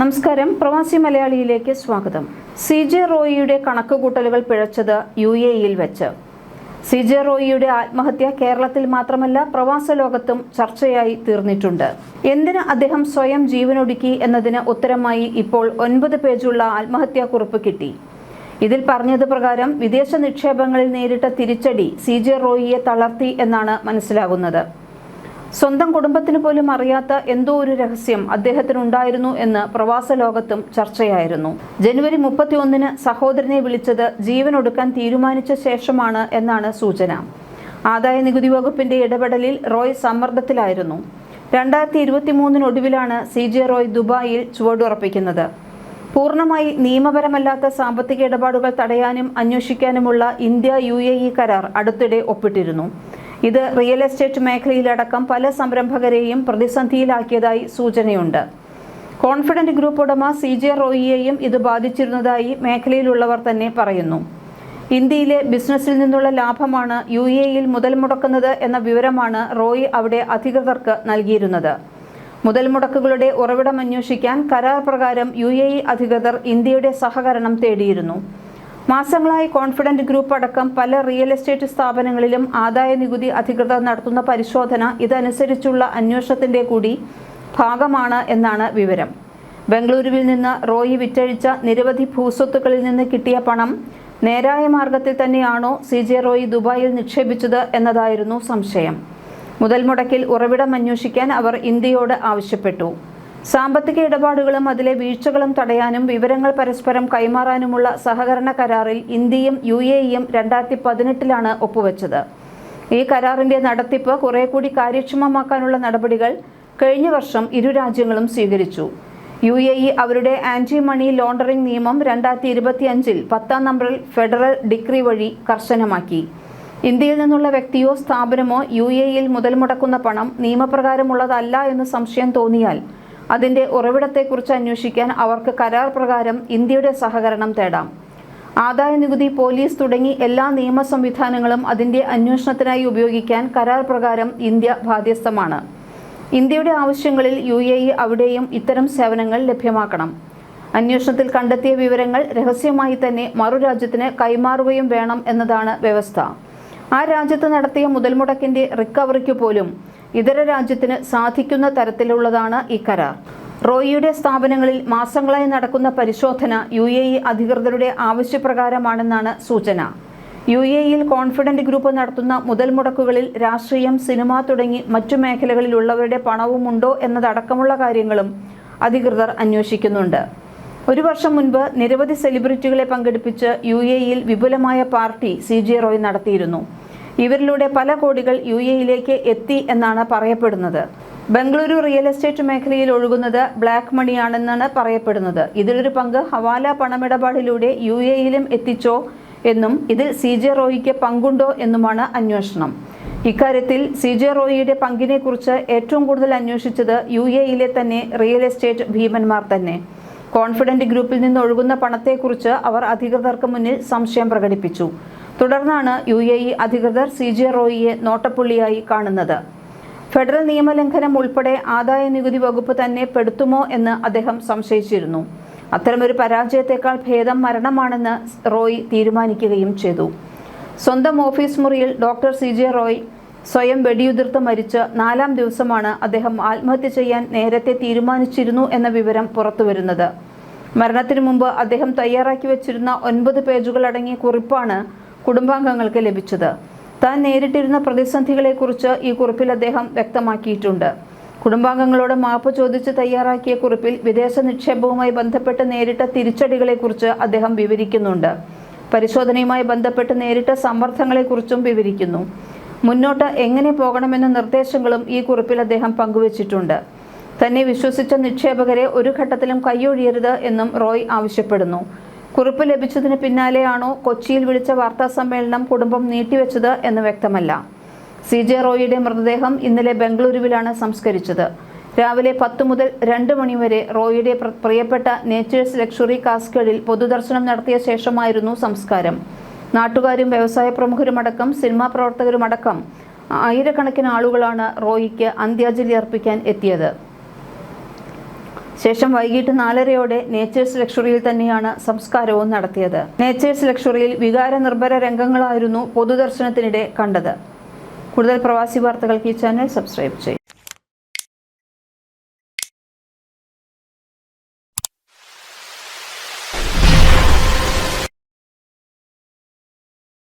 നമസ്കാരം. പ്രവാസി മലയാളിയിലേക്ക് സ്വാഗതം. സി ജെ റോയിയുടെ കണക്കുകൂട്ടലുകൾ പിഴച്ചത് യു എ ഇയിൽ വെച്ച്. സി ജെ റോയിയുടെ ആത്മഹത്യ കേരളത്തിൽ മാത്രമല്ല പ്രവാസ ലോകത്തും ചർച്ചയായി തീർന്നിട്ടുണ്ട്. എന്തിന് അദ്ദേഹം സ്വയം ജീവനൊടുക്കി എന്നതിന് ഉത്തരമായി ഇപ്പോൾ ഒൻപത് പേജുള്ള ആത്മഹത്യാക്കുറിപ്പ് കിട്ടി. ഇതിൽ പറഞ്ഞത് പ്രകാരം വിദേശ നിക്ഷേപങ്ങളിൽ നേരിട്ട തിരിച്ചടി സി ജെ റോയിയെ തളർത്തി എന്നാണ് മനസ്സിലാകുന്നത്. സ്വന്തം കുടുംബത്തിന് പോലും അറിയാത്ത എന്തോ ഒരു രഹസ്യം അദ്ദേഹത്തിനുണ്ടായിരുന്നു എന്ന് പ്രവാസ ലോകത്തും ചർച്ചയായിരുന്നു. ജനുവരി മുപ്പത്തിയൊന്നിന് സഹോദരനെ വിളിച്ചത് ജീവനൊടുക്കാൻ തീരുമാനിച്ച ശേഷമാണ് എന്നാണ് സൂചന. ആദായ നികുതി വകുപ്പിന്റെ ഇടപെടലിൽ റോയ് സമ്മർദ്ദത്തിലായിരുന്നു. രണ്ടായിരത്തി ഇരുപത്തി മൂന്നിനൊടുവിലാണ് സി ജെ റോയ് ദുബായിൽ ചുവടുറപ്പിക്കുന്നത്. പൂർണമായി നിയമപരമല്ലാത്ത സാമ്പത്തിക ഇടപാടുകൾ തടയാനും അന്വേഷിക്കാനുമുള്ള ഇന്ത്യ യു കരാർ അടുത്തിടെ ഒപ്പിട്ടിരുന്നു. ഇത് റിയൽ എസ്റ്റേറ്റ് മേഖലയിലടക്കം പല സംരംഭകരെയും പ്രതിസന്ധിയിലാക്കിയതായി സൂചനയുണ്ട്. കോൺഫിഡന്റ് ഗ്രൂപ്പ് ഉടമ സി ജെ റോയിയെയും ഇത് ബാധിച്ചിരുന്നതായി മേഖലയിലുള്ളവർ തന്നെ പറയുന്നു. ഇന്ത്യയിലെ ബിസിനസ്സിൽ നിന്നുള്ള ലാഭമാണ് യു എ യിൽ മുതൽ മുടക്കുന്നത് എന്ന വിവരമാണ് റോയി അവിടെ അധികൃതർക്ക് നൽകിയിരുന്നത്. മുതൽ മുടക്കുകളുടെ ഉറവിടം അന്വേഷിക്കാൻ കരാർ പ്രകാരം യു എ ഇ അധികൃതർ ഇന്ത്യയുടെ സഹകരണം തേടിയിരുന്നു. മാസങ്ങളായി കോൺഫിഡന്റ് ഗ്രൂപ്പ് അടക്കം പല റിയൽ എസ്റ്റേറ്റ് സ്ഥാപനങ്ങളിലും ആദായ നികുതി അധികൃതർ നടത്തുന്ന പരിശോധന ഇതനുസരിച്ചുള്ള അന്വേഷണത്തിന്റെ കൂടി ഭാഗമാണ് എന്നാണ് വിവരം. ബംഗളൂരുവിൽ നിന്ന് റോയി വിറ്റഴിച്ച നിരവധി ഭൂസ്വത്തുക്കളിൽ നിന്ന് കിട്ടിയ പണം നേരായ മാർഗത്തിൽ തന്നെയാണോ സി ജെ റോയി ദുബായിൽ നിക്ഷേപിച്ചത് എന്നതായിരുന്നു സംശയം. മുതൽ മുടക്കിൽ ഉറവിടം അന്വേഷിക്കാൻ അവർ ഇന്ത്യയോട് ആവശ്യപ്പെട്ടു. സാമ്പത്തിക ഇടപാടുകളും അതിലെ വീഴ്ചകളും തടയാനും വിവരങ്ങൾ പരസ്പരം കൈമാറാനുമുള്ള സഹകരണ കരാറിൽ ഇന്ത്യയും യു എ ഇയും രണ്ടായിരത്തി പതിനെട്ടിലാണ് ഒപ്പുവെച്ചത്. ഈ കരാറിന്റെ നടത്തിപ്പ് കുറെ കൂടി കാര്യക്ഷമമാക്കാനുള്ള നടപടികൾ കഴിഞ്ഞ വർഷം ഇരു രാജ്യങ്ങളും സ്വീകരിച്ചു. യു എ ഇ അവരുടെ ആന്റി മണി ലോണ്ടറിംഗ് നിയമം രണ്ടായിരത്തി ഇരുപത്തിയഞ്ചിൽ പത്താം നമ്പറിൽ ഫെഡറൽ ഡിഗ്രി വഴി കർശനമാക്കി. ഇന്ത്യയിൽ നിന്നുള്ള വ്യക്തിയോ സ്ഥാപനമോ യു എ ഇയിൽ മുതൽ മുടക്കുന്ന പണം നിയമപ്രകാരമുള്ളതല്ല എന്ന് സംശയം തോന്നിയാൽ അതിന്റെ ഉറവിടത്തെക്കുറിച്ച് അന്വേഷിക്കാൻ അവർക്ക് കരാർ പ്രകാരം ഇന്ത്യയുടെ സഹകരണം തേടാം. ആദായ നികുതി പോലീസ് തുടങ്ങി എല്ലാ നിയമ സംവിധാനങ്ങളും അതിന്റെ അന്വേഷണത്തിനായി ഉപയോഗിക്കാൻ കരാർ പ്രകാരം ഇന്ത്യ ബാധ്യസ്ഥമാണ്. ഇന്ത്യയുടെ ആവശ്യങ്ങളിൽ യു എ ഇ അവിടെയും ഇത്തരം സേവനങ്ങൾ ലഭ്യമാക്കണം. അന്വേഷണത്തിൽ കണ്ടെത്തിയ വിവരങ്ങൾ രഹസ്യമായി തന്നെ മറുരാജ്യത്തിന് കൈമാറുകയും വേണം എന്നതാണ് വ്യവസ്ഥ. ആ രാജ്യത്ത് നടത്തിയ മുതൽമുടക്കിന്റെ റിക്കവറിക്ക് പോലും ഇതര രാജ്യത്തിന് സാധിക്കുന്ന തരത്തിലുള്ളതാണ് ഈ കരാർ. റോയിയുടെ സ്ഥാപനങ്ങളിൽ മാസങ്ങളായി നടക്കുന്ന പരിശോധന യു എ ഇ അധികൃതരുടെ ആവശ്യപ്രകാരമാണെന്നാണ് സൂചന. യു എ ഇയിൽ കോൺഫിഡന്റ് ഗ്രൂപ്പ് നടത്തുന്ന മുതൽ മുടക്കുകളിൽ രാഷ്ട്രീയം സിനിമ തുടങ്ങി മറ്റു മേഖലകളിലുള്ളവരുടെ പണവുമുണ്ടോ എന്നതടക്കമുള്ള കാര്യങ്ങളും അധികൃതർ അന്വേഷിക്കുന്നുണ്ട്. ഒരു വർഷം മുൻപ് നിരവധി സെലിബ്രിറ്റികളെ പങ്കെടുപ്പിച്ച് യു എ ഇയിൽ വിപുലമായ പാർട്ടി സി ജെ റോയ് നടത്തിയിരുന്നു. ഇവരിലൂടെ പല കോടികൾ യു എയിലേക്ക് എത്തി എന്നാണ് പറയപ്പെടുന്നത്. ബംഗളൂരു റിയൽ എസ്റ്റേറ്റ് മേഖലയിൽ ഒഴുകുന്നത് ബ്ലാക്ക് മണിയാണെന്നാണ് പറയപ്പെടുന്നത്. ഇതിലൊരു പങ്ക് ഹവാല പണമിടപാടിലൂടെ യു എയിലും എത്തിച്ചോ എന്നും ഇതിൽ സി ജെ റോയിക്ക് പങ്കുണ്ടോ എന്നുമാണ് അന്വേഷണം. ഇക്കാര്യത്തിൽ സി ജെ റോയിയുടെ പങ്കിനെക്കുറിച്ച് ഏറ്റവും കൂടുതൽ അന്വേഷിച്ചത് യു എയിലെ തന്നെ റിയൽ എസ്റ്റേറ്റ് ഭീമന്മാർ തന്നെ. കോൺഫിഡന്റ് ഗ്രൂപ്പിൽ നിന്ന് ഒഴുകുന്ന പണത്തെക്കുറിച്ച് അവർ അധികൃതർക്ക് മുന്നിൽ സംശയം പ്രകടിപ്പിച്ചു. തുടർന്നാണ് യു എ ഇ അധികൃതർ സി ജെ റോയിയെ നോട്ടപ്പുള്ളിയായി കാണുന്നത്. ഫെഡറൽ നിയമലംഘനം ഉൾപ്പെടെ ആദായ നികുതി വകുപ്പ് തന്നെ പെടുത്തുമോ എന്ന് അദ്ദേഹം സംശയിച്ചിരുന്നു. അത്തരമൊരു പരാജയത്തെക്കാൾ ഭേദം മരണമാണെന്ന് റോയ് തീരുമാനിക്കുകയും ചെയ്തു. സ്വന്തം ഓഫീസ് മുറിയിൽ ഡോക്ടർ സി ജെ റോയ് സ്വയം വെടിയുതിർത്ത് മരിച്ച് നാലാം ദിവസമാണ് അദ്ദേഹം ആത്മഹത്യ ചെയ്യാൻ നേരത്തെ തീരുമാനിച്ചിരുന്നു എന്ന വിവരം പുറത്തുവരുന്നത്. മരണത്തിനു മുമ്പ് അദ്ദേഹം തയ്യാറാക്കി വെച്ചിരുന്ന ഒൻപത് പേജുകൾ അടങ്ങിയ കുറിപ്പാണ് കുടുംബാംഗങ്ങൾക്ക് ലഭിച്ചത്. താൻ നേരിട്ടിരുന്ന പ്രതിസന്ധികളെക്കുറിച്ച് ഈ കുറിപ്പിൽ അദ്ദേഹം വ്യക്തമാക്കിയിട്ടുണ്ട്. കുടുംബാംഗങ്ങളോട് മാപ്പ് ചോദിച്ച് തയ്യാറാക്കിയ കുറിപ്പിൽ വിദേശ നിക്ഷേപവുമായി ബന്ധപ്പെട്ട് നേരിട്ട തിരിച്ചടികളെക്കുറിച്ച് അദ്ദേഹം വിവരിക്കുന്നുണ്ട്. പരിശോധനയുമായി ബന്ധപ്പെട്ട് നേരിട്ട സമ്മർദ്ദങ്ങളെക്കുറിച്ചും വിവരിക്കുന്നു. മുന്നോട്ട് എങ്ങനെ പോകണമെന്ന നിർദ്ദേശങ്ങളും ഈ കുറിപ്പിൽ അദ്ദേഹം പങ്കുവച്ചിട്ടുണ്ട്. തന്നെ വിശ്വസിച്ച നിക്ഷേപകരെ ഒരു ഘട്ടത്തിലും കൈയൊഴിയരുത് എന്നും റോയ് ആവശ്യപ്പെടുന്നു. കുറിപ്പ് ലഭിച്ചതിന് പിന്നാലെയാണോ കൊച്ചിയിൽ വിളിച്ച വാർത്താ സമ്മേളനം കുടുംബം നീട്ടിവെച്ചത് എന്ന് വ്യക്തമല്ല. സി ജെ റോയിയുടെ മൃതദേഹം ഇന്നലെ ബംഗളൂരുവിലാണ് സംസ്കരിച്ചത്. രാവിലെ പത്ത് മുതൽ രണ്ട് മണിവരെ റോയിയുടെ പ്രിയപ്പെട്ട നേച്ചേഴ്സ് ലക്ഷറി കാസ്കേഡിൽ പൊതുദർശനം നടത്തിയ ശേഷമായിരുന്നു സംസ്കാരം. നാട്ടുകാരും വ്യവസായ പ്രമുഖരുമടക്കം സിനിമാ പ്രവർത്തകരുമടക്കം ആയിരക്കണക്കിന് ആളുകളാണ് റോയിക്ക് അന്ത്യാഞ്ജലി അർപ്പിക്കാൻ എത്തിയത്. ശേഷം വൈകിട്ട് നാലരയോടെ നേച്ചേഴ്സ് ലക്ഷറിയിൽ തന്നെയാണ് സംസ്കാരവും നടത്തിയത്. നേച്ചേഴ്സ് ലക്ഷറിയിൽ വികാര നിർഭര രംഗങ്ങളായിരുന്നു പൊതുദർശനത്തിനിടെ കണ്ടത്. കൂടുതൽ പ്രവാസി വാർത്തകൾക്ക് ഈ ചാനൽ സബ്സ്ക്രൈബ് ചെയ്യും.